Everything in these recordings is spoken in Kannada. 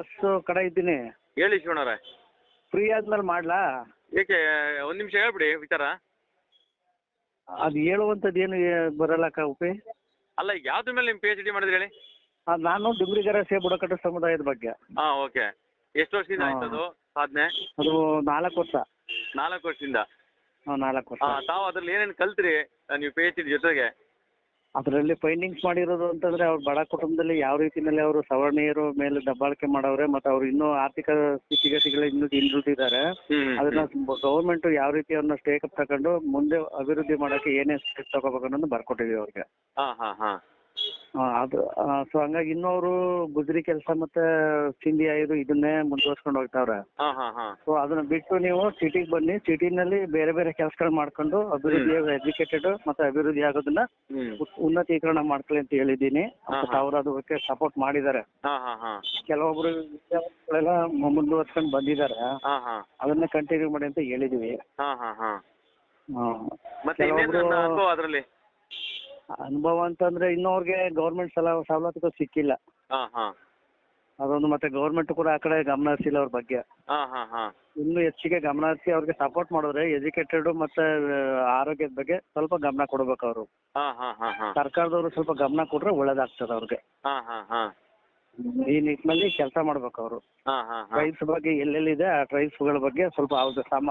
ಬಸ್ ಕಡೆ ಇದ್ದೀನಿ. ಹೇಳಿ ಶಿವಣ್ಣವ್ರೆ. ಫ್ರೀ ಆದ್ಮೇಲೆ ಮಾಡ್ಲಾ? ಏಕೆ ಒಂದ್ ನಿಮಿಷ ಹೇಳ್ಬಿಡಿ ವಿಚಾರ. ಅದು ಹೇಳುವಂಥದ್ದು ಏನು ಏ- ಬರಲ್ಲ ಉಪಿ? ಅಲ್ಲ ಯಾವ್ದ್ರ ಮೇಲೆ ನಿಮ್ ಪಿ ಎಚ್ ಡಿ ಮಾಡಿದ್ರಿ ಹೇಳಿ? ನಾನು ನಾನು ಡುಂಗ್ರಿಗರಸೆ ಬುಡಕಟ್ಟು ಸಮುದಾಯದ ಬಗ್ಗೆ. ಹಾ ಓಕೆ. ಎಷ್ಟು ವರ್ಷದಿಂದ ಹಾ. ಆಯ್ತು ಅದು ಸಾಧನೆ? ಅದು ನಾಲ್ಕು ವರ್ಷ. ನಾಲ್ಕು ವರ್ಷದಿಂದ. ನಾಲ್ಕು ವರ್ಷ. ಆ, ತಾವು ಅದ್ರಲ್ಲಿ ಏನೇನ್ ಕಲ್ತ್ರಿ ಆ, ನೀವು ಪಿ ಎಚ್ ಡಿ ಜೊತೆಗೆ? ಅದರಲ್ಲಿ ಫೈಂಡಿಂಗ್ಸ್ ಮಾಡಿರೋದು ಅಂತಂದ್ರೆ ಅವ್ರ ಬಡ ಕುಟುಂಬದಲ್ಲಿ ಯಾವ ರೀತಿನಲ್ಲಿ ಅವರು ಸವರ್ಣೀಯರು ಮೇಲೆ ದಬ್ಬಾಳಿಕೆ ಮಾಡವ್ರೆ ಮತ್ತೆ ಅವ್ರು ಇನ್ನೂ ಆರ್ಥಿಕ ಸ್ಥಿತಿಗತಿಗಳು ಇನ್ನೂ ಹಿಂದುಳಿದಿದ್ದಾರೆ. ಅದನ್ನ ಗೌರ್ಮೆಂಟ್ ಯಾವ ರೀತಿ ಅವ್ರನ್ನ ಅಪ್ ತಗೊಂಡು ಮುಂದೆ ಅಭಿವೃದ್ಧಿ ಮಾಡಕ್ಕೆ ಏನೇನ್ ಸ್ಟೆಪ್ ತಗೋಬೇಕು ಅನ್ನೋದು ಬರ್ಕೊಟ್ಟಿದೀವಿ ಅವ್ರಿಗೆ. ಆ, ಅದು ಸೊ ಹಂಗಾಗಿ ಇನ್ನೂ ಅವರು ಗುಜರಿ ಕೆಲಸ ಮತ್ತೆ ಸಿಂಧಿ ಇದು ಇದನ್ನೇ ಮುಂದುವರ್ಸ್ಕೊಂಡು ಹೋಗ್ತಾವ್ರೆ. ಹಾಂ ಹಾಂ ಹಾಂ. ಸೊ ಅದನ್ನ ಬಿಟ್ಟು ನೀವು ಸಿಟಿಗೆ ಬನ್ನಿ. ಸಿಟಿನಲ್ಲಿ ಬೇರೆ ಬೇರೆ ಕೆಲಸಗಳು ಮಾಡ್ಕೊಂಡು ಅಭಿವೃದ್ಧಿ ಎಜುಕೇಟೆಡ್ ಮತ್ತೆ ಅಭಿವೃದ್ಧಿ ಆಗೋದನ್ನ ಉತ್- ಉನ್ನತೀಕರಣ ಮಾಡ್ಕೊಳ್ಳಿ ಅಂತ ಹೇಳಿದ್ದೀನಿ. ಅವ್ರು ಅದಕ್ಕೆ ಸಪೋರ್ಟ್ ಮಾಡಿದ್ದಾರೆ. ಹಾಂ ಹಾಂ ಹಾಂ. ಕೆಲವೊಬ್ರು ವಿದ್ಯಾರ್ಥಿಗಳೆಲ್ಲ ಮುಂದುವರ್ಸ್ಕೊಂಡು ಬಂದಿದ್ದಾರೆ. ಹಾಂ ಹಾಂ. ಅದನ್ನ ಕಂಟಿನ್ಯೂ ಮಾಡಿ ಅಂತ ಹೇಳಿದೀವಿ. ಹ ಹಾಂ ಹಾಂ. ಹಾ. ಮತ್ತೆ ಇನ್ನೇನು ಕೆಲವೊಬ್ರು ಅನುಭವ ಅದರಲ್ಲಿ? ಅನುಭವ ಅಂತಂದ್ರೆ ಇನ್ನೂ ಅವ್ರಿಗೆ ಗೌರ್ಮೆಂಟ್ ಸಲ ಸವಲತ್ತುಗಳು ಸಿಕ್ಕಿಲ್ಲ. ಹಾಂ ಹಾಂ. ಅದೊಂದು ಮತ್ತೆ ಗೌರ್ಮೆಂಟ್ ಕೂಡ ಆ ಕಡೆ ಗಮನ ಹರಿಸಿಲ್ಲ ಅವ್ರ ಬಗ್ಗೆ. ಹಾಂ ಹಾಂ ಹಾಂ. ಇನ್ನು ಹೆಚ್ಚಿಗೆ ಗಮನ ಹರಿಸಿ ಅವ್ರಿಗೆ ಸಪೋರ್ಟ್ ಮಾಡಿದ್ರೆ ಎಜುಕೇಟೆಡ್ ಮತ್ತೆ ಆ, ಆರೋಗ್ಯದ ಬಗ್ಗೆ ಸ್ವಲ್ಪ ಗಮನ ಕೊಡ್ಬೇಕು ಅವರು. ಹಾ ಹಾಂ ಹಾಂ ಹಾಂ. ಸರ್ಕಾರದವರು ಸ್ವಲ್ಪ ಗಮನ ಕೊಟ್ರೆ ಒಳ್ಳೇದಾಗ್ತದೆ ಅವ್ರಿಗೆ. ಹಾಂ ಹಾಂ ಹಾಂ. ಈ ನಿಟ್ಟಿನಲ್ಲಿ ಕೆಲಸ ಮಾಡ್ಬೇಕು ಅವರು. ಹಾ ಹಾ ಹಾ. ಟ್ರೈಬ್ಸ್ ಬಗ್ಗೆ ಎಲ್ಲೆಲ್ಲಿದೆ ಆ ಟ್ರೈಬ್ಸ್ಗಳ ಬಗ್ಗೆ ಸ್ವಲ್ಪ ಅವ್ರ ಸಮ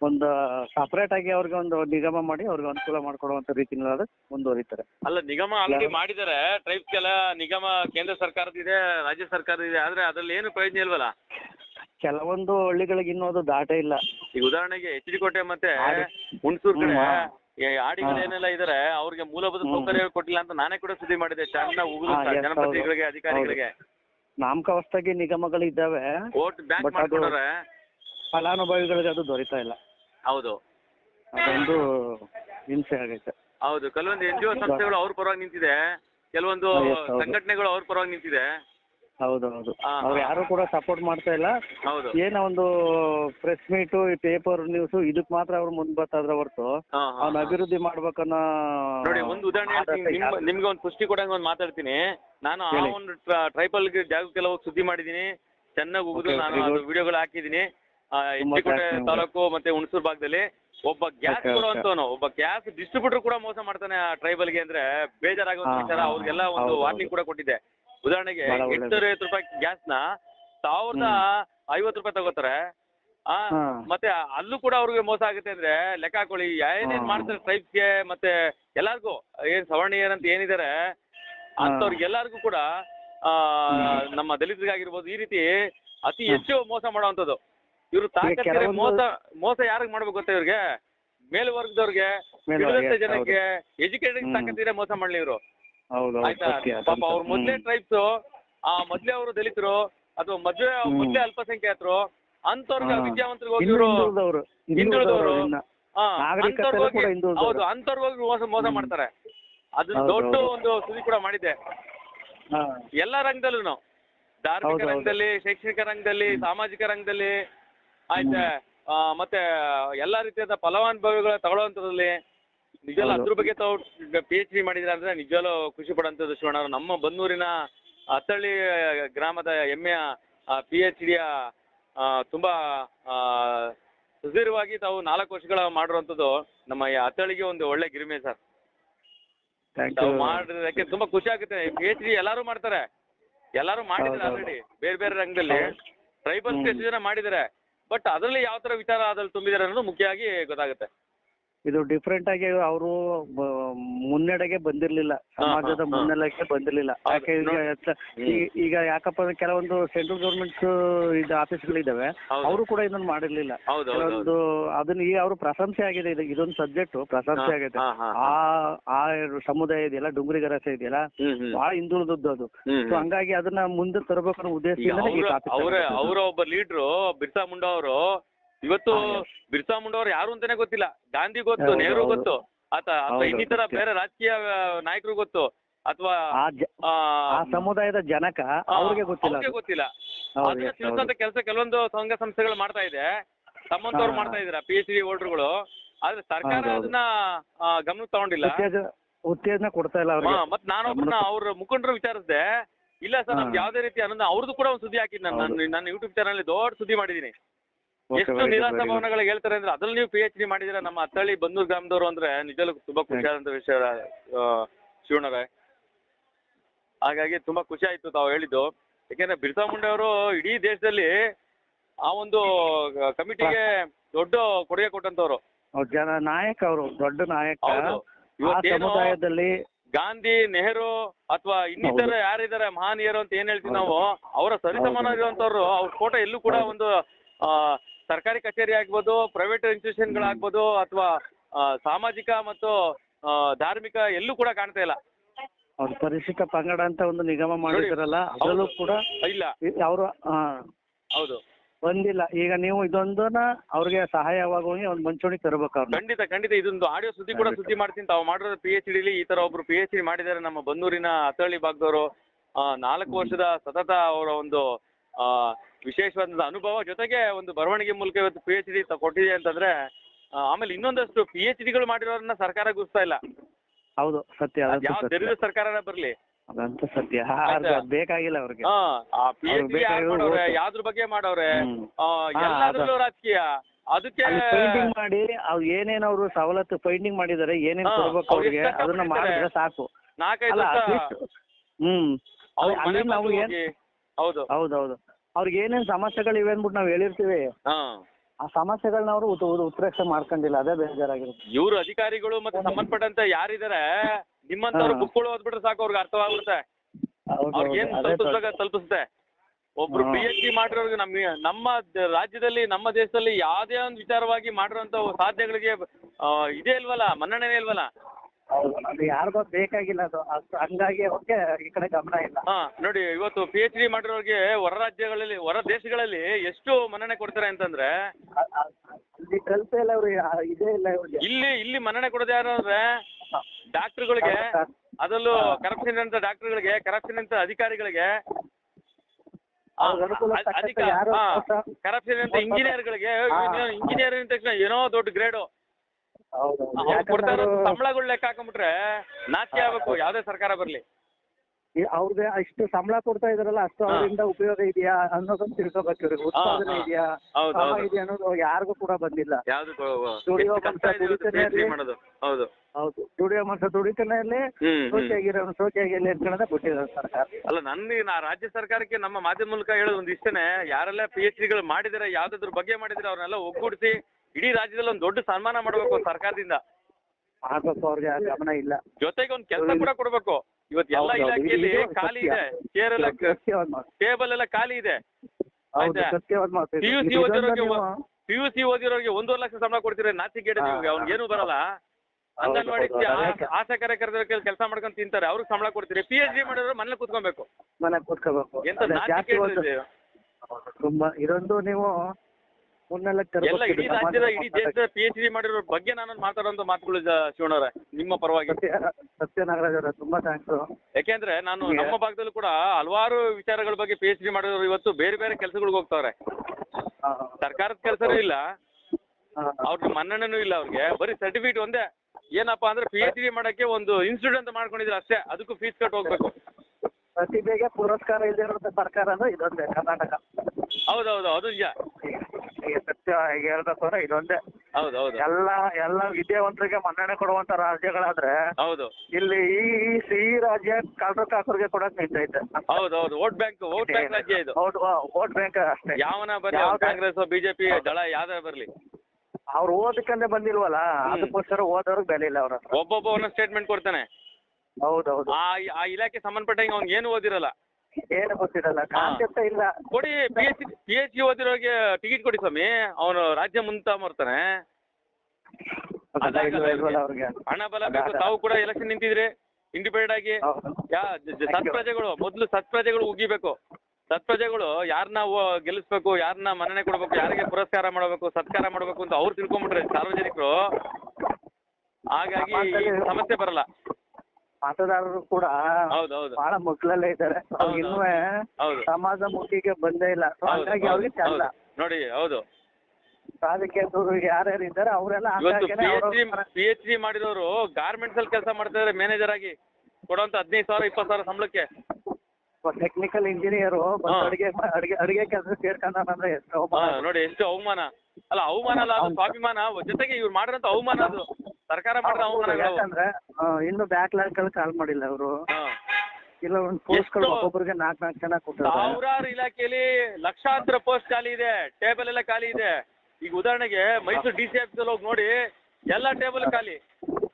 ಒಂದು ಸಪರೇಟ್ ಆಗಿ ಅವ್ರಿಗೆ ಒಂದು ನಿಗಮ ಮಾಡಿ ಅವ್ರಿಗೆ ಅನುಕೂಲ ಮಾಡ್ಕೊಡುವಂತ ರೀತಿಯಲ್ಲಿ ಮುಂದುವರಿತಾರೆ. ಅಲ್ಲ ನಿಗಮ ಆಲ್ರೆಡಿ ಮಾಡಿದ್ದಾರೆ. ಟ್ರೈಬ್ಸ್ಗೆಲ್ಲ ನಿಗಮ ಕೇಂದ್ರ ಸರ್ಕಾರದಿದೆ ರಾಜ್ಯ ಸರ್ಕಾರದಿದೆ ಆದ್ರೆ ಅದ್ರಲ್ಲಿ ಏನು ಪ್ರಯೋಜನ ಇಲ್ವಲ್ಲ? ಕೆಲವೊಂದು ಹಳ್ಳಿಗಳಿಗೆ ಇನ್ನೂ ಅದು ದಾಟ ಇಲ್ಲ. ಈಗ ಉದಾಹರಣೆಗೆ ಎಚ್ ಡಿ ಕೋಟೆ ಮತ್ತೆ. ಹುಣಸೂರು ಕಡೆ ಆಡಿಗಳು. ಏನೆಲ್ಲ ಇದಾರೆ ಅವ್ರಿಗೆ ಮೂಲಭೂತ. ಸೌಕರ್ಯ ಕೊಟ್ಟಿಲ್ಲ ಅಂತ ನಾನೇ ಕೂಡ ಸುದ್ದಿ ಮಾಡಿದೆ ಚೆನ್ನಾಗಿ ಉಗುರು ಜನಪ್ರತಿನಿಧಿಗಳಿಗೆ ಅಧಿಕಾರಿಗಳಿಗೆ. ನಾಮಕಾವಸ್ಥೆಗೆ ನಿಗಮಗಳು ಇದ್ದಾವೆ ಫಲಾನುಭವಿಗಳಿಗೆ ಅದು ದೊರೀತಾ ಇಲ್ಲ. ಹೌದು. ಅದೊಂದು ಹಿಂಸೆ ಆಗೈತೆ. ಹೌದು ಕೆಲವೊಂದು ಎನ್ ಜಿ ಒ ಸಂಸ್ಥೆಗಳು ಅವ್ರ ಪರವಾಗಿ ನಿಂತಿದೆ. ಕೆಲವೊಂದು yes, ಹೌದು. ಸಂಘಟನೆಗಳು ಅವ್ರ ಪರವಾಗಿ ನಿಂತಿದೆ. ಹೌದು ಹೌದು ಹಾ, ಅವ್ರು ಹಾ. ಯಾರು ಕೂಡ ಸಪೋರ್ಟ್ ಮಾಡ್ತಾ ಇಲ್ಲ. ಹೌದು. ಏನೋ ಒಂದು ಪ್ರೆಸ್ ಮೀಟು ಪೇಪರ್ ನ್ಯೂಸ್ ಇದಕ್ ಮಾತ್ರ ಅವ್ರು ಮುಂದ್ ಬರ್ತಾದ್ರೆ ಹೊರತು. ಹಾ, ಹಾ, ಅವ್ನ ಹಾ. ಅಭಿವೃದ್ಧಿ ಮಾಡ್ಬೇಕನ್ನೋ ನೋಡಿ ಒಂದು ಉದಾಹರಣೆ ಹೇಳ್ತೀನಿ. ಆದರ್ಶ ನಿಮ್ ಯಾರು- ನಿಮ್ಗೆ ಒಂದು ಪುಷ್ಟಿ ಕೊಡಂಗೆ ಒಂದು ಮಾತಾಡ್ತೀನಿ. ನಾನು ಆ ಹೇಳಿ. ಒಂದು ಟ್ರೈಬಲ್ ಜಾಗಕ್ಕೆಲ್ಲ ಹೋಗಿ ಸುದ್ದಿ ಮಾಡಿದ್ದೀನಿ. ಚೆನ್ನಾಗಿ ಹೋಗುದು Okay, ನಾನು very good. ವಿಡಿಯೋಗಳು ಹಾಕಿದ್ದೀನಿ. ತುಂಬಾ ಎಚ್ ಕೋಟೆ thanks ನಿಮ್ಗೆ. ತಾಲೂಕು ಮತ್ತೆ ಹುಣಸೂರು ಭಾಗದಲ್ಲಿ ಒಬ್ಬ ಗ್ಯಾಸ್ Okay, okay. ಕೊಡುವಂತವನು ಒಬ್ಬ ಗ್ಯಾಸ್ ಡಿಸ್ಟ್ರಿಬ್ಯೂಟರ್ ಕೂಡ ಮೋಸ ಮಾಡ್ತಾನೆ ಆ ಟ್ರೈಬಲ್ಗೆ ಅಂದ್ರೆ ಬೇಜಾರಾಗೋ ಹಾ, ವಿಚಾರ ಹಾ, ಅವ್ರಿಗೆಲ್ಲ ಒಂದು ಹೌದು, ವಾರ್ನಿಂಗ್ ಕೂಡ ಕೊಟ್ಟಿದ್ದೆ ಉದಾಹರಣೆಗೆ ಬಹಳ ಒಳ್ಳೇದು. ಎಂಟುನೂರ ಐವತ್ತು ರೂಪಾಯಿ ಗ್ಯಾಸ್ನ ಸಾವಿರದ ಐವತ್ತು ರೂಪಾಯಿ ತಗೋತಾರೆ ಆ ಹಾ. ಮತ್ತೆ ಅಲ್ಲೂ ಕೂಡ ಅವ್ರಿಗೆ ಮೋಸ ಆಗುತ್ತೆ ಅಂದ್ರೆ ಲೆಕ್ಕ ಹಾಕೊಳ್ಳಿ ಏನೇನ್ ಹಾ. ಮಾಡ್ತಾರೆ ಗೆ ಮತ್ತೆ ಎಲ್ಲಾರ್ಗೂ ಏನ್ ಸವರ್ಣೀಯರ್ ಅಂತ ಏನಿದ್ದಾರೆ ಅಂತವ್ರಿಗೆ ಎಲ್ಲಾರ್ಗೂ ಕೂಡ ಆ ನಮ್ಮ ದಲಿತರಿಗಾಗಿರ್ಬೋದು ಈ ರೀತಿ ಅತಿ ಹೆಚ್ಚು ಮೋಸ ಮಾಡುವಂಥದ್ದು ಇವರು ತಾಕತ್ತಿದ್ರೆ ಮೋಸ ಮೋಸ ಯಾರಿಗ್ ಮಾಡ್ಬೇಕು ಗೊತ್ತಾ ಇವ್ರಿಗೆ ಮೇಲ್ವರ್ಗದವ್ರಿಗೆ ಮೇಲ್ವರ್ಗ, ಜನಕ್ಕೆ ಎಜುಕೇಟೆಡ್ ಹ್ಮ್. ತಾಕತ್ತಿದ್ರೆ ಮೋಸ ಮಾಡ್ಲಿ ಇವರು ಹೌದು ಆಯ್ತಾ ಪಾಪ ಅವ್ರ ಮೊದ್ಲೇ ಟ್ರೈಬ್ಸ್ ಆ ಮೊದ್ಲೇ ಅವರು ದಲಿತರು ಅಥವಾ ಮದ್ವೆ ಹ್ಮ್. ಮೊದ್ಲೇ ಅಲ್ಪಸಂಖ್ಯಾತರು ಅಂತವ್ರಿಗೆ ಹಾ. ವಿದ್ಯಾವಂತರಿಗೆ ಹೋಗಿ ಇವರು ಹಿಂದುಳಿದವರು ಹೋಗಿ-. ಹೌದು ಅಂತವ್ರಿಗೆ ಹೋಗಿ ಮೋಸ ಮೋಸ ಹ್ಮ್. ಮಾಡ್ತಾರೆ ಅದು ಹೌದು, ದೊಡ್ಡ ಹೌದು. ಒಂದು ಸುದ್ದಿ ಕೂಡ ಮಾಡಿದ್ದೆ ಎಲ್ಲಾ ಎಲ್ಲ ರಂಗದಲ್ಲೂ ಧಾರ್ಮಿಕ ಹೌದು, ಹೌದು. ರಂಗದಲ್ಲಿ ಶೈಕ್ಷಣಿಕ ರಂಗದಲ್ಲಿ ಸಾಮಾಜಿಕ ರಂಗದಲ್ಲಿ ಆಯ್ತಾ ಆ, ಮತ್ತೆ ಎಲ್ಲಾ ರೀತಿಯಾದ ಫಲಾನುಭವಿಗಳ ತಗೊಳ್ಳುವಂಥದ್ರಲ್ಲಿ ನಿಜವಾಗ್ಲೂ ಹೌದು. ಅದ್ರ ಬಗ್ಗೆ ತಾವು ಪಿ ಎಚ್ ಡಿ ಮಾಡಿದ್ರ ಅಂದ್ರೆ ನಿಜವಾಗ್ಲೂ ಖುಷಿ ಪಡುವಂಥದ್ದು ಶಿವಣ್ಣ ಅವ್ರು. ನಮ್ಮ ಬನ್ನೂರಿನ ಅತ್ತಳ್ಳಿ ಗ್ರಾಮದ ಹೆಮ್ಮೆಯ ಪಿ ಎಚ್ ಡಿಯ ತುಂಬಾ ಆ, ಸುದೀರ್ಘವಾಗಿ ತಾವು ನಾಲ್ಕು ವರ್ಷಗಳ ಮಾಡಿರುವಂತದ್ದು ನಮ್ಮ ಈ ಅತ್ತಳ್ಳಿಗೆ ಒಂದು ಒಳ್ಳೆ ಗಿರಿಮೆ ಸರ್ ತಾವು. ಮಾಡಿರೋದಕ್ಕೆ ತುಂಬಾ ಖುಷಿ ಆಗುತ್ತೆ ಪಿ ಎಚ್ ಡಿ ಎಲ್ಲಾರು ಮಾಡ್ತಾರೆ ಎಲ್ಲಾರು ಮಾಡಿದ್ರೆ ಹೌದು, ಹೌದು. ಆಲ್ರೆಡಿ ಬೇರೆ ಬೇರೆ ರಂಗದಲ್ಲಿ. ಟ್ರೈಬಲ್ಸ್ ಎಷ್ಟು ಜನ ಮಾಡಿದ್ದಾರೆ ಬಟ್ ಅದರಲ್ಲಿ ಯಾವ ವಿಚಾರ ಅದ್ರಲ್ಲಿ ತುಂಬಿದ್ದಾರೆ ಅನ್ನೋದು ಮುಖ್ಯವಾಗಿ ಗೊತ್ತಾಗುತ್ತೆ. ಇದು ಡಿಫ್ರೆಂಟ್ ಆಗಿ ಅವರು ಮುನ್ನಡೆಗೆ ಬಂದಿರ್ಲಿಲ್ಲ. ಸಮಾಜದ. ಮುನ್ನೆಲೆಗೆ ಬಂದಿರ್ಲಿಲ್ಲ. ಯಾಕೆ ಈಗ. ಈ- ಈಗ ಯಾಕಪ್ಪ ಅಂದ್ರೆ ಕೆಲವೊಂದು ಸೆಂಟ್ರಲ್ ಗೌರ್ಮೆಂಟ್ ಇದು ಆಫೀಸ್ ಗಳಿದಾವೆ ಅವರು ಕೂಡ ಇದನ್ನ ಮಾಡಿರ್ಲಿಲ್ಲ. ಹೌದು ಹೌದು ಹೌದು. ಕೆಲವೊಂದು ಅದನ್ನ ಈ ಅವರು ಪ್ರಶಂಸೆ ಆಗಿದೆ. ಇದು ಇದೊಂದು ಸಬ್ಜೆಕ್ಟ್ ಪ್ರಶಂಸೆ ಆಗಿದೆ. ಹಾ, ಹಾ, ಆ ಆ ಸಮುದಾಯ ಇದೆಯಲ್ಲ ಡುಂಗ್ರಿಗರಸೆ ಇದೆಯಲ್ಲ ಹ್ಮ್ ಹ್ಮ್. ಬಹಳ ಹಿಂದುಳಿದದ್ದು ಅದು. ಹ್ಮ್ ಸೊ ಹಂಗಾಗಿ ಅದನ್ನ ಮುಂದೆ ತರಬೇಕು ಅನ್ನೋ ಈಗ ಉದ್ದೇಶದಿಂದ ಈ ಅವ್ರ topic ಅವರ ತಗೊಂಡಿದ್ದು. ಅವರ ಒಬ್ಬ ಲೀಡ್ರು ಬಿರ್ಸಾ ಮುಂಡಾ ಅವರು ಇವತ್ತು. ಬಿರ್ಸಾ ಮುಂಡಾ ಅವ್ರು ಯಾರು ಅಂತಾನೆ ಗೊತ್ತಿಲ್ಲ ಗಾಂಧಿ ಗೊತ್ತು ನೆಹರು ಗೊತ್ತು ಆತ ಅಥವಾ ಇನ್ನಿತರ ಬೇರೆ ರಾಜಕೀಯ ನಾಯಕರು ಗೊತ್ತು ಅಥವಾ ಆ ಸಮುದಾಯದ ಜನಕ ಅವ್ರಿಗೆ ಗೊತ್ತಿಲ್ಲ ಅವ್ರಿಗೆ. ಗೊತ್ತಿಲ್ಲ ಅದನ್ನ. ತಿಳಿಸುವಂತ ಕೆಲಸ ಕೆಲವೊಂದು ಸಂಘ ಸಂಸ್ಥೆಗಳು ಮಾಡ್ತಾ ಇದೆ ತಮ್ಮಂತವ್ರು. ಮಾಡ್ತಾ ಇದಾರೆ ಪಿ ಎಚ್ ಡಿ ಹೋಲ್ಡರ್ಗಳು ಆದ್ರೆ ಸರ್ಕಾರ. ಅದನ್ನ ಆ, ಗಮನಕ್ಕೆ ತಗೊಂಡಿಲ್ಲ ಉತ್ತೇಜನ ಕೊಡ್ತಾ ಇಲ್ಲ ಮತ್ ನಾನೊಬ್ರನ್ನ ಅವ್ರ ಮುಖಂಡರು ವಿಚಾರಿಸಿದೆ ಇಲ್ಲ ಸರ್ ನಮ್ಗೆ ಯಾವ್ದೇ ರೀತಿ ಅನ್ನೋದು ಅವ್ರದ್ದು ಕೂಡ ಒಂದು ಸುದ್ದಿ ಹಾಕಿದ್ ನಾನು. ನನ್ನ ಯೂಟ್ಯೂಬ್ ಚಾನಲ್ ದೊಡ್ಡ ಸುದ್ದಿ ಮಾಡಿದ್ದೀನಿ Okay, ಎಷ್ಟು ನಿರಾಶ. ಭವನಗಳಿಗೆ ಹೇಳ್ತಾರೆ ಅಂದ್ರೆ ಅದ್ರಲ್ಲಿ ನೀವು ಪಿ ಎಚ್ ಡಿ ಮಾಡಿದ್ರೆ ನಮ್ಮ ಹತ್ತಳ್ಳಿ ಬಂದೂರ್ ಗ್ರಾಮದವರು ಅಂದ್ರೆ ನಿಜಲ್ಲೂ ತುಂಬಾ ಖುಷಿಯಾದಂತ ವಿಷಯ ಆ, ಶಿವಣ್ಣರೇ ಹಾಗಾಗಿ ತುಂಬಾ ಖುಷಿ ಆಯ್ತು ತಾವು ಹೇಳಿದ್ದು. ಯಾಕೆಂದ್ರೆ ಬಿರ್ಸಾ ಮುಂಡೆ ಅವರು ಇಡೀ ದೇಶದಲ್ಲಿ ಆ ಒಂದು ಕಮಿಟಿಗೆ ದೊಡ್ಡ ಕೊಡುಗೆ ಕೊಟ್ಟಂತವ್ರು. ಜನ ನಾಯಕ ಅವರು ದೊಡ್ಡ ನಾಯಕ. ಸಮುದಾಯದಲ್ಲಿ ಗಾಂಧಿ ನೆಹರು ಅಥವಾ ಇನ್ನಿತರ ಯಾರಿದ್ದಾರೆ ಮಹನೀಯರು ಅಂತ ಏನ್ ಹೇಳ್ತೀವಿ ನಾವು ಅವರ ಸರಿಸಮಾನ ಇರುವಂತವ್ರು ಅವ್ರ ಫೋಟೋ ಎಲ್ಲೂ ಕೂಡ ಒಂದು ಆ, ಸರ್ಕಾರಿ ಕಚೇರಿ ಆಗ್ಬೋದು ಪ್ರೈವೇಟ್ ಇನ್ಸ್ಟಿಟ್ಯೂಷನ್ಗಳಾಗ್ಬೋದು ಅಥವಾ ಸಾಮಾಜಿಕ ಮತ್ತು ಧಾರ್ಮಿಕ ಎಲ್ಲೂ ಕೂಡ ಕಾಣ್ತಾ ಇಲ್ಲ. ಅವ್ರು ಪರಿಶಿಷ್ಟ ಪಂಗಡ ಅಂತ ಒಂದು ನಿಗಮ ಮಾಡಿದ್ರಲ್ಲ ಅದರಲ್ಲೂ ಕೂಡ ಇಲ್ಲ. ಅವರು ಹೌದು. ಬಂದಿಲ್ಲ. ಈಗ ನೀವು ಇದೊಂದನ್ನ ಅವ್ರಿಗೆ ಸಹಾಯವಾಗುವಂಗೆ ಒಂದು ಮುಂಚೂಣಿ ತರಬೇಕು ಖಂಡಿತ ಖಂಡಿತ. ಇದೊಂದು ಆಡಿಯೋ ಸುದ್ದಿ ಕೂಡ ಸುದ್ದಿ ಮಾಡ್ತೀನಿ. ತಾವು ಮಾಡಿರೋ ಪಿ ಎಚ್ ಡಿಲಿ ಈ ತರ ಒಬ್ರು ಪಿ ಎಚ್ ಡಿ ಮಾಡಿದ್ದಾರೆ. ನಮ್ಮ ಬನ್ನೂರಿನ ಹತ್ತಳ್ಳಿ ಭಾಗದವರು. ನಾಲ್ಕು ವರ್ಷದ ಸತತ ಅವರ ಒಂದು ವಿಶೇಷವಾದ ಅನುಭವ ಜೊತೆಗೆ ಒಂದು ಬರವಣಿಗೆ ಮೂಲಕ ಇವತ್ತು ಪಿ ಎಚ್ ಡಿ ಕೊಟ್ಟಿದೆ ಅಂತಂದ್ರೆ ಆಮೇಲೆ ಇನ್ನೊಂದಷ್ಟು ಪಿ ಎಚ್ ಡಿಗಳು ಮಾಡಿರೋರನ್ನ ಸರ್ಕಾರ ಗುರ್ಸ್ತಾ ಇಲ್ಲ. ಹೌದು ಸತ್ಯ ಯಾವ ದರಿದ್ರ ಸರ್ಕಾರನೇ ಬರ್ಲಿ. ಅದಂತೂ ಸತ್ಯ? ಬೇಕಾಗಿಲ್ಲ ಅವ್ರಿಗೆ. ಆ ಪಿ ಎಚ್ ಡಿ. ಯಾವ್ದ್ರ ಬಗ್ಗೆ ಹಾ, ಎಲ್ಲಾದ್ರಲ್ಲೂ ರಾಜಕೀಯ. ಅದಕ್ಕೆ ಫೈಂಡಿಂಗ್ ಮಾಡಿ ಅವ್ರು ಏನೇನ್ ಅವರು ಸವಲತ್ತು ಫೈಂಡಿಂಗ್ ಮಾಡಿದ್ದಾರೆ ಏನೇನ್ ಕೊಡ್ಬೇಕು ಅವ್ರಿಗೆ ಅದನ್ನ? ಮಾಡಿದ್ರೆ ಸಾಕು. ನಾಲ್ಕೈದು ಹ್ಮ್. ಅವ್ರ ಅಲ್ಲಿ ಮನೆ ನಾವು ಏನ್ ಹೌದು. ಹೌದೌದು. ಅವ್ರಿಗೆ ಏನೇನ್ ಸಮಸ್ಯೆಗಳಿವೆ ಅಂದ್ಬಿಟ್ಟು ನಾವು ಹೇಳಿರ್ತೀವಿ. ಹಾ. ಆ ಸಮಸ್ಯೆಗಳನ್ನ ಅವರು ಉತ್ಪ್ರೇಕ್ಷೆ ಮಾಡ್ಕೊಂಡಿಲ್ಲ. ಅದೇ ಬೇಜಾರಾಗಿರುತ್ತೆ. ಇವ್ರ ಅಧಿಕಾರಿಗಳು ಮತ್ತೆ ಸಂಬಂಧಪಟ್ಟಂತ ಯಾರಿದಾರೆ ನಿಮ್ಮಂತವ್ರು ಹಾ. ಬುಕ್ಗಳು ಓದ್ಬಿಟ್ರೆ ಸಾಕು ಅವ್ರಿಗೆ ಅರ್ಥವಾಗ್ಬಿಡುತ್ತೆ. ಹೌದು, ಹೌದು. ಏನ್ ಅದೇ ತಲುಪಿಸ್ಬೇಕು ತಲುಪಿಸುತ್ತೆ. ಒಬ್ರು ಹಾ. ಪಿ ಎಚ್ ಡಿ ಮಾಡಿರೋರ್ಗೆ ನಮ್ಮ ನಮ್ಮ ದ- ರಾಜ್ಯದಲ್ಲಿ ನಮ್ಮ ದೇಶದಲ್ಲಿ ಯಾವ್ದೇ ಒಂದು ವಿಚಾರವಾಗಿ ಮಾಡಿರೋಂತ ಸಾಧ್ಯಗಳಿಗೆ ಆ, ಇದೇ ಇಲ್ವಲ್ಲ ಮನ್ನಣೆನೇ ಇಲ್ವಲ್ಲ. ಹೌದು ಅದು ಯಾರಿಗೋ ಬೇಕಾಗಿಲ್ಲ ಅದು. ಅಷ್ಟು ಹಂಗಾಗಿ ಅವ್ರಿಗೆ ಈ ಕಡೆ ಗಮನ ಇಲ್ಲ. ಹಾ ನೋಡಿ ಇವತ್ತು ಪಿ ಎಚ್ ಡಿ ಮಾಡಿರೋರಿಗೆ ಹೊರ ರಾಜ್ಯಗಳಲ್ಲಿ ಹೊರ ದೇಶಗಳಲ್ಲಿ ಎಷ್ಟು ಮನ್ನಣೆ ಕೊಡ್ತಾರೆ ಅಂತಂದ್ರೆ ಅ- ಅ- ಅಲ್ಲಿ ಕಲ್ಪೆ ಇಲ್ಲ ಇದೇ ಇಲ್ಲ ಇವ್ರಿಗೆ. ಇಲ್ಲಿ ಇಲ್ಲಿ ಮನ್ನಣೆ ಕೊಡೋದು ಯಾರು ಅಂದ್ರೆ ಡಾಕ್ಟರ್ಗಳಿಗೆ ಅದರಲ್ಲೂ ಕರಪ್ಷನ್ ಅಂತ ಡಾಕ್ಟರ್ಗಳಿಗೆ ಕರಪ್ಷನ್ ಅಂತ ಅಧಿಕಾರಿಗಳಿಗೆ ತಕ್ಕಂತೆ ಯಾರು ಕರಪ್ಷನ್ ಅಂತ ಇಂಜಿನಿಯರ್ಗಳಿಗೆ ಹಾ. ಇಂಜಿನಿಯರ್ ಅಂತ ತಕ್ಷಣ ಏನೋ ದೊಡ್ಡ ಗ್ರೇಡು ಹೌದು ಅವ್ರು ಯಾಕಂದ್ರೆ ಕೊಡ್ತಾ ಇರೋ ಅವ್ರು- ಸಂಬಳಗಳು ಲೆಕ್ಕ ಹಾಕೊಂಡ್ಬಿಟ್ರೆ ನಾಚಿಕೆ ಆಗ್ಬೇಕು ಯಾವ್ದೇ ಸರ್ಕಾರ ಬರ್ಲಿ. ಈ ಅಷ್ಟು ಸಂಬಳ ಕೊಡ್ತಾ ಇದಾರಲ್ಲ ಅಷ್ಟು ಹಾ. ಅವರಿಂದ ಉಪಯೋಗ ಇದೆಯಾ ಅನ್ನೋದನ್ನ ತಿಳ್ಕೊಬೇಕು ಇವ್ರಿಗೆ. ಉತ್ಪಾದನೆ ಹಾ. ಇದೆಯಾ ಹೌದು ಶ್ರಮ ಹೌದು. ಇದೆಯಾ ಅನ್ನೋದು ಯಾರಿಗೂ ಕೂಡ ಬಂದಿಲ್ಲ. ಯಾವ್ದು ದುಡಿಯೋ ಎಷ್ಟು ಕಷ್ಟ ಮನುಷ್ಯ ಇದೆ ಇವತ್ತು ದುಡಿತಾನೆ PhD ಮಾಡೋದು. ಹೌದು. ಹೌದು. ಸ್ಟುಡಿಯೋ ಮನುಷ್ಯ ದುಡಿತಾನೆ ಇರ್ಲಿ. ಹ್ಮ್ ಹ್ಮ್. ಇಟ್ಕೊಳ್ಳೋದೇ ಬಿಟ್ಟಿದ್ದಾರೆ ಸರ್ಕಾರ. ಅಲ್ಲ ನನ್ನ ನಾ ರಾಜ್ಯ ಸರ್ಕಾರಕ್ಕೆ ನಮ್ಮ ಮಾಧ್ಯಮ ಮೂಲಕ ಹೇಳೋದು ಒಂದು ಇಷ್ಟನೇ ಯಾರೆಲ್ಲ ಪಿ ಎಚ್ ಡಿಗಳು ಮಾಡಿದಾರೆ ಯಾವ್ದಾದ್ರು ಬಗ್ಗೆ ಮಾಡಿದ್ರೆ ಅವ್ರನ್ನೆಲ್ಲ ಒಗ್ಗೂಡಿಸಿ ಇಡೀ ರಾಜ್ಯದಲ್ಲಿ ಒಂದು ದೊಡ್ಡ ಸನ್ಮಾನ ಮಾಡಬೇಕು ಸರ್ಕಾರದಿಂದ. ಅವ್ರಿಗೆ ಗಮನ ಇಲ್ಲ. ಜೊತೆಗೆ ಒಂದು ಕೆಲಸ ಕೂಡ ಕೊಡ್ಬೇಕು. ಇವತ್ತು ಎಲ್ಲಾ. ಇಲಾಖೆಯಲ್ಲಿ ಇದು ಖಾಲಿ ಇದೆ. ಚೇರ್ ಎಲ್ಲ ಸತ್ಯವಾದ ಮಾತು. ಟೇಬಲ್ ಎಲ್ಲ ಖಾಲಿ ಇದೆ. ಹೌದು ಆಯ್ತಾ? ಸತ್ಯವಾದ ಮಾತು ಇದು. PUC ಇದೊಂದು ಓದಿರೋರಿಗೆ ನೀವು- ಪಿ ಯು ಸಿ ಓದಿರೋರಿಗೆ ಒಂದೂವರೆ ಲಕ್ಷ ಸಂಬಳ ಕೊಡ್ತೀರಿ ನಾಚಿಕೆ ನೀವು? ಹಾ, ಅವ್ನಿಗೆ ಏನು ಬರಲ್ಲ? ಹೌದು, ಅಂಗನವಾಡಿ ಹೌದು, ಅದೇ. ಆಶಾ ಕಾರ್ಯಕರ್ತರ ಕೆಲಸ ಮಾಡ್ಕೊಂಡು ತಿಂತಾರೆ. ಅವ್ರಿಗೆ ಸಂಬಳ ಕೊಡ್ತೀರಿ. ಪಿ ಎಚ್ ಡಿ ಮಾಡಿರೋರು ಮನೇಲಿ ಕೂತ್ಕೊಬೇಕು. ಮನೆ ಕೂತ್ಕೋಬೇಕು. ಎಂತ ಅದೇ ಜಾಸ್ತಿ ನಾಚಿಕೆ ಓದು- ಇದೆ. ತುಂಬಾ ಇದೊಂದು ನೀವು ಮುನ್ನೆಲ್ಲ ಎಲ್ಲ ಇಡೀ ರಾಜ್ಯದ ಇಡೀ ದೇಶದ ಪಿ ಎಚ್ ಡಿ ಮಾಡಿರೋ ಬಗ್ಗೆ ನಾನು ಮಾತಾಡೋಂಥ ಮಾತುಗಳು ಶಿವಣ್ಣವ್ರೆ ನಿಮ್ಮ ಪರವಾಗಿ. ಸತ್ಯ ಸತ್ಯನಾಗರಾಜ್ ಅವರೇ ತುಂಬಾ ಥ್ಯಾಂಕ್ಸ್ ಯಾಕೆಂದ್ರೆ ನಾನು ನಮ್ಮ ಭಾಗದಲ್ಲೂ ಕೂಡ ಹಲವಾರು ವಿಚಾರಗಳ ಬಗ್ಗೆ ಪಿ ಎಚ್ ಡಿ ಮಾಡಿರೋರು ಇವತ್ತು ಬೇರೆ ಬೇರೆ ಕೆಲಸಗಳಿಗೆ ಹೋಗ್ತಾವ್ರೆ. ಸರ್ಕಾರದ ಕೆಲಸ ಇಲ್ಲ. ಅವ್ರಿಗೆ ಮನ್ನಣೆನೂ ಇಲ್ಲ ಅವ್ರಿಗೆ. ಬರೀ ಸರ್ಟಿಫಿಕೇಟ್ ಒಂದೇ. ಏನಪ್ಪಾ ಅಂದ್ರೆ ಪಿ ಎಚ್ ಡಿ ಮಾಡಕ್ಕೆ ಒಂದು ಇನ್ಸ್ಟಿಟ್ಯೂಟ್ ಅಂತ ಮಾಡ್ಕೊಂಡಿದ್ರೆ ಅಷ್ಟೇ. ಅದಕ್ಕೂ ಫೀಸ್ ಕಟ್ ಹೋಗ್ಬೇಕು. ಪ್ರತಿಭೆಗೆ ಪುರಸ್ಕಾರ ಇಲ್ಲದೆ ಇರುವಂತ ಸರ್ಕಾರ ಅಂದ್ರೆ ಇದೊಂದೇ ಕರ್ನಾಟಕ. ಹೌದೌದು ಅದು ನಿಜ. ಈಗ ಸತ್ಯ ಈಗ ಹೇಳ್ಬೇಕು ಅಂದ್ರೆ ಇದೊಂದೇ. ಹೌದು ಹೌದು. ಎಲ್ಲ ಎಲ್ಲ ವಿದ್ಯಾವಂತರಿಗೆ ಮನ್ನಣೆ ಕೊಡುವಂತ ರಾಜ್ಯಗಳಾದ್ರೆ ಹೌದು. ಇಲ್ಲಿ ಈ ಈ- ಈ ರಾಜ್ಯ ಕಳ್ಳರ ಕಾಕರಿಗೆ ಕೊಡಕ್ ನಿಂತೈತೆ. ಹೌದು ಹೌದು. ವೋಟ್ ಬ್ಯಾಂಕ್ ವೋಟ್ ಬ್ಯಾಂಕ್ ರಾಜ್ಯ ಇದು. ಹೌದು ವೋಟ್ ಬ್ಯಾಂಕ್ ಅಷ್ಟೇ. ಯಾವನ ಬರಲಿ ಯಾವ್ದೇ- ಕಾಂಗ್ರೆಸ್ ಬಿಜೆಪಿ ದಳ ಯಾವ್ದಾರ ಬರ್ಲಿ? ಅವ್ರು ಓದಕ್ಕೆ ಬಂದಿಲ್ವಲ್ಲ ಅದಕ್ಕೋಸ್ಕರ ಓದೋರ್ಗ್ ಬೆಲೆ ಇಲ್ಲ ಅವ್ರ ಹತ್ರ. ಒಬ್ಬೊಬ್ಬ ಒಂದೊಂದು ಸ್ಟೇಟ್ಮೆಂಟ್ ಕೊಡ್ತಾನೆ. ಹೌದೌದು ಆ ಆ ಇಲಾಖೆ ಸಂಬಂಧಪಟ್ಟಂಗೆ ಅವ್ನಿಗೆ ಏನು ಓದಿರಲ್ಲ. ಏನು ಗೊತ್ತಿರಲ್ಲ ಕಾನ್ಸೆಪ್ಟ್ ಇಲ್ಲ. ಕೊಡಿ P H P H D ಓದಿರೋರಿಗೆ ticket ಕೊಡಿ ಸ್ವಾಮಿ. ಅವನು ರಾಜ್ಯ ಮುಂತ ಬರ್ತಾನೆ ಅವ್ರಿಗೆ. ಹಣ ಬಲ ಬೇಕು ತಾವು ಕೂಡ ಎಲೆಕ್ಷನ್ ನಿಂತಿದ್ರಿ ಇಂಡಿಪೆಂಡೆಂಟ್ ಆಗಿ. ಯಾ ಸತ್ಪ್ರಜೆಗಳು ಮೊದಲು ಸತ್ಪ್ರಜೆಗಳು ಉಗಿಬೇಕು. ಸತ್ಪ್ರಜೆಗಳು ಯಾರನ್ನ ಗೆಲ್ಲಿಸ್ಬೇಕು ಯಾರನ್ನ ಮನ್ನಣೆ ಕೊಡ್ಬೇಕು ಯಾರಿಗೆ ಪುರಸ್ಕಾರ ಮಾಡಬೇಕು ಸತ್ಕಾರ ಮಾಡಬೇಕು ಅಂತ ಅವ್ರು ತಿಳ್ಕೊಂಡ್ಬಿಟ್ರೆ ಸಾರ್ವಜನಿಕರು ಹಾಗಾಗಿ ಸಮಸ್ಯೆ ಬರಲ್ಲ. ಮತದಾರರು ಕೂಡ ಬಹಳ ಮಕ್ಕಳಲ್ಲೇ ಇದ್ದಾರೆ. ಇನ್ನು ಸಮಾಜ ಮುಖಿಗೆ ಬಂದೇ ಇಲ್ಲ. ಹಾಗಾಗಿ ಅವ್ರಿಗೆ ಚಂದ. ನೋಡಿ ಹೌದು. ರಾಜಕೀಯದವರು ಯಾರ್ಯಾರು ಇದ್ದಾರೆ ಅವರೆಲ್ಲ ಪಿ ಎಚ್ ಡಿ ಮಾಡಿದವರು ಗಾರ್ಮೆಂಟ್ಸ್ ಅಲ್ಲಿ ಕೆಲಸ ಮಾಡ್ತಾ ಇದಾರೆ ಮ್ಯಾನೇಜರ್ ಆಗಿ ಕೊಡೋಂತ ಹದಿನೈದು ಸಾವಿರ ಇಪ್ಪತ್ತು ಸಾವಿರ ಸಂಬಳಕ್ಕೆ. Technical engineer. ಅಡಿಗೆ ಅಡಿಗೆ ಅಡಿಗೆ ಕೆಲಸ ಸೇರ್ಕೊಂಡ್ರೆ ಎಷ್ಟು. ನೋಡಿ ಎಷ್ಟು ಅವಮಾನ. ಅಲ್ಲ ಅವಮಾನ ಅಲ್ಲ ಅದು ಸ್ವಾಭಿಮಾನ. ಜೊತೆಗೆ ಇವ್ರು ಮಾಡಿರೋಂತ ಅವಮಾನ ಅದು. ಸರ್ಕಾರ ಮಾಡಿದ ಅವಮಾನಗಳು ಯಾಕಂದ್ರೆ ಆ, ಇನ್ನು ಬ್ಯಾಕ್ಲಾಗ್ಗಳು ಕಾಲ್ ಮಾಡಿಲ್ಲ ಅವರು. ಹಾ. ಇಲ್ಲ ಒಂದು ಪೋಸ್ಟ್ಗಳು ಎಷ್ಟು? ಒಬ್ಬೊಬ್ಬರಿಗೆ ನಾಲ್ಕ್ ನಾಲ್ಕು ಜನ ಕೊಟ್ಟಿದ್ದಾರೆ. ಸಾವಿರಾರು ಇಲಾಖೆಯಲ್ಲಿ ಲಕ್ಷಾಂತರ ಪೋಸ್ಟ್ ಖಾಲಿ ಇದೆ ಟೇಬಲ್ ಎಲ್ಲ ಖಾಲಿ ಇದೆ. ಈಗ ಉದಾಹರಣೆಗೆ ಮೈಸೂರು ಡಿಸಿ ಆಫೀಸಲ್ಲಿ ಹೋಗಿ ನೋಡಿ ಎಲ್ಲ ಟೇಬಲ್ ಖಾಲಿ.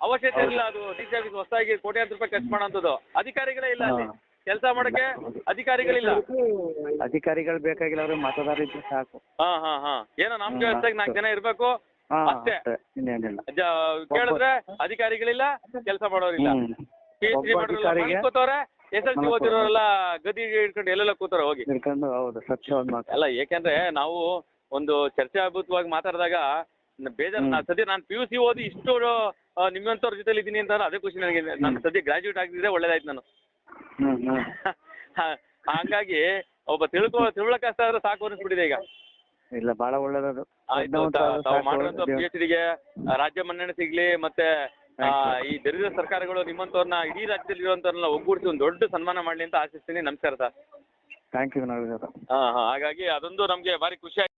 ಅವಶ್ಯಕತೆ ಇಲ್ಲ ಅದು. ಡಿ ಸಿ ಆಫೀಸ್ ಹೊಸದಾಗಿ ಕೋಟ್ಯಾಂತರ ರೂಪಾಯಿ ಖರ್ಚು ಮಾಡೋಂಥದ್ದು. ಅಧಿಕಾರಿಗಳೇ ಇಲ್ಲ ಅಲ್ಲಿ. ಹಾ. ಕೆಲಸ ಮಾಡಕ್ಕೆ ಅಧಿಕಾರಿಗಳಿಲ್ಲ. ಅಧಿಕಾರಿಗಳು ಬೇಕಾಗಿಲ್ಲ ಅವ್ರಿಗೆ ಮತದಾರ ಇದ್ರೆ ಸಾಕು. ಹಾ ಹಾ ಹಾ. ಏನೋ ನಮ್ಗೆ ನಾಲ್ಕು ಜನ ಇರ್ಬೇಕು. ಅಷ್ಟೇ. ಅಷ್ಟೇ ಇನ್ನೇನಿಲ್ಲ ಜ- ಕೇಳಿದ್ರೆ ಅಧಿಕಾರಿಗಳಿಲ್ಲ ಕೆಲಸ ಮಾಡೋರಿಲ್ಲ ಹ್ಮ್. ಪಿ ಎಚ್ ಡಿ ಒಬ್ಬ ಅಧಿಕಾರಿಗೆ ಕೂತವ್ರೆ ಎಸ್ ಎಲ್ ಸಿ ಓದಿರೋರೆಲ್ಲ ಗದಿ ಹಿಡ್ಕೊಂಡು ಎಲ್ಲೆಲ್ಲ ಕೂತಾರ ಹೋಗಿ ಹಿಡ್ಕೊಂಡು ಹೌದು ಸತ್ಯವಾದ ಮಾತು ಅಲ್ಲ ಏಕೆಂದ್ರೆ ನಾವು ಒಂದು ಚರ್ಚಾಭೂತವಾಗಿ ಮಾತಾಡಿದಾಗ ನ- ಬೇಜಾರು. ನಾನು ಸದ್ಯ ನಾನು ಪಿ ಯು ಸಿ ಓದಿ ಇಷ್ಟು ನಿಮ್ಮಂತವ್ರ ನಿಮ್ಮಂಥವ್ರ ಜೊತೆಲಿ ಇದ್ದೀನಿ ಅಂತ ಅದೇ ಖುಷಿ ನನಗೆ ನಾನು ಸದ್ಯ ಗ್ರಾಜುಯೇಟ್ ಆಗಿದ್ರೆ ಒಳ್ಳೇದಾಯ್ತು ನಾನು ಹ್ಮ್ ಹ್ಮ್ ಹ- ಹಂಗಾಗಿ ಒಬ್ಬ ತಿಳ್ಕೊ ತಿಳುವಳಿಕಸ್ತ ಆದ್ರೆ ಸಾಕು ಅನಿಸ್ಬಿಟ್ಟಿದೆ ಈಗ ಇಲ್ಲ ಬಹಳ ಒಳ್ಳೇದದು. ಆಯ್ತು ತಾವು ಪಿ ಎಚ್ ಡಿಗೆ ರಾಜ್ಯ ಮನ್ನಣೆ ಸಿಗ್ಲಿ ಮತ್ತೆ ಆ, ಈ ದರಿದ್ರ ಸರ್ಕಾರಗಳು ನಿಮ್ಮಂತವ್ರನ್ನ ಇಡೀ ರಾಜ್ಯದಲ್ಲಿ ಇರುವಂತವ್ರನ್ನ ಒಗ್ಗೂಡಿಸಿ ಒಂದು ದೊಡ್ಡ ಸನ್ಮಾನ ಮಾಡ್ಲಿ ಅಂತ ಆಶಿಸ್ತೀನಿ. ನಮಸ್ಕಾರ ಸರ್ ಥ್ಯಾಂಕ್ ಯು ನಾಗರಾಜ್ ಹಾಂ ಹಾಂ ಹಾಗಾಗಿ ಅದೊಂದು ನಮ್ಗೆ ಭಾರಿ ಖುಷಿ ಆಯ್ತು.